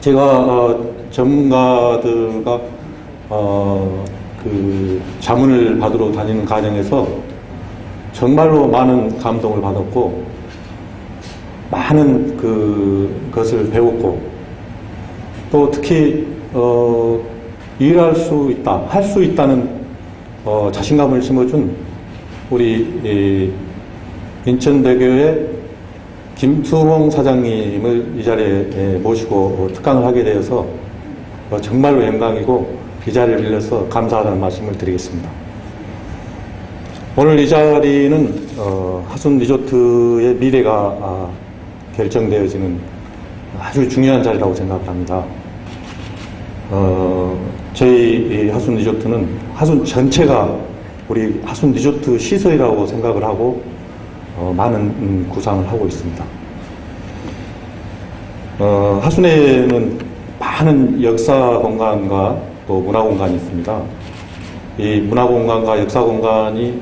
제가 어, 전문가들과 어, 그 자문을 받으러 다니는 과정에서 정말로 많은 감동을 받았고 많은 그 것을 배웠고 또 특히 어, 일할 수 있다, 할 수 있다는 어, 자신감을 심어준 우리 이 인천대교의 김수홍 사장님을 이 자리에 예, 모시고 특강을 하게 되어서 어, 정말로 영광이고 이 자리를 빌려서 감사하다는 말씀을 드리겠습니다. 오늘 이 자리는 어, 하순 리조트의 미래가 아, 결정되어지는 아주 중요한 자리라고 생각합니다. 어, 저희 이 하순 리조트는 하순 전체가 우리 하순 리조트 시설이라고 생각을 하고 어, 많은 음, 구상을 하고 있습니다. 어, 하순에는 많은 역사 공간과 또 문화 공간이 있습니다. 이 문화 공간과 역사 공간이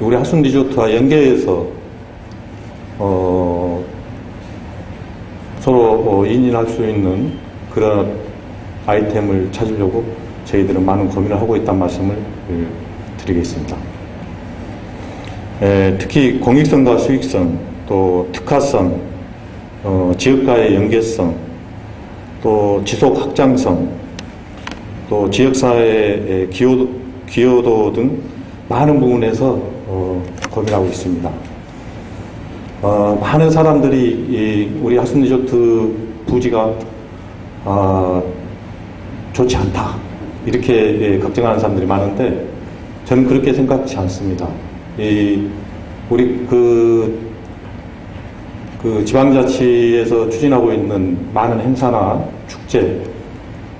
우리 하순 리조트와 연계해서 어, 서로 어, 인인할 수 있는 그런 아이템을 찾으려고 저희들은 많은 고민을 하고 있다는 말씀을 예, 드리겠습니다. 에, 특히 공익성과 수익성, 또 특화성, 어, 지역과의 연계성, 또 지속 확장성, 또 지역사회의 기여도, 기여도 등 많은 부분에서 어, 고민하고 있습니다. 어, 많은 사람들이 이 우리 하순 리조트 부지가 아, 좋지 않다 이렇게 예, 걱정하는 사람들이 많은데 저는 그렇게 생각지 않습니다. 이 우리 그, 그 지방자치에서 추진하고 있는 많은 행사나 축제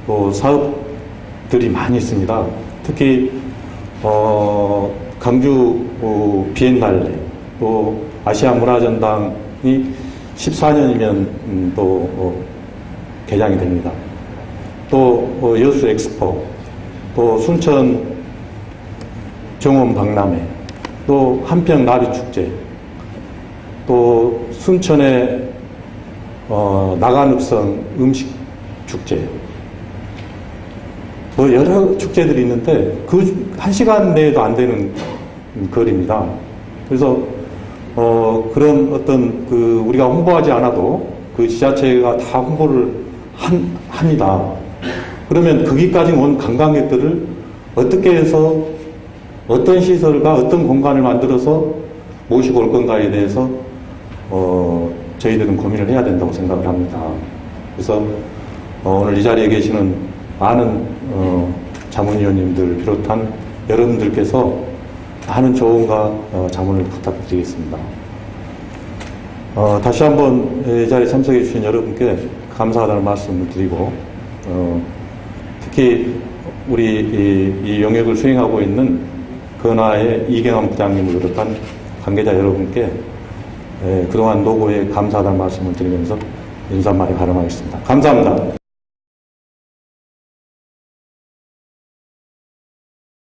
또 사업들이 많이 있습니다. 특히 어, 강주 어, 비엔날레 또 아시아 문화전당이 14년이면 음, 또 어, 개장이 됩니다. 또 어, 여수 엑스포, 또 순천 정원 박람회, 또 한평 나비 축제, 또 순천의 어, 나간읍성 음식 축제, 뭐 여러 축제들이 있는데 그 한 시간 내에도 안 되는 거리입니다. 그래서 어, 그런 어떤 그 우리가 홍보하지 않아도 그 지자체가 다 홍보를 한, 합니다. 그러면 거기까지 온 관광객들을 어떻게 해서 어떤 시설과 어떤 공간을 만들어서 모시고 올 건가에 대해서 어, 저희들은 고민을 해야 된다고 생각을 합니다. 그래서 어, 오늘 이 자리에 계시는 많은 어, 자문위원님들 비롯한 여러분들께서 많은 조언과 어, 자문을 부탁드리겠습니다. 어, 다시 한번 이 자리에 참석해 주신 여러분께 감사하다는 말씀을 드리고 어, 특히 우리 이, 이 영역을 수행하고 있는 건화의 이경환 부장님을 비롯한 관계자 여러분께 에, 그동안 노고에 감사하다는 말씀을 드리면서 인사말에 가름하겠습니다. 감사합니다.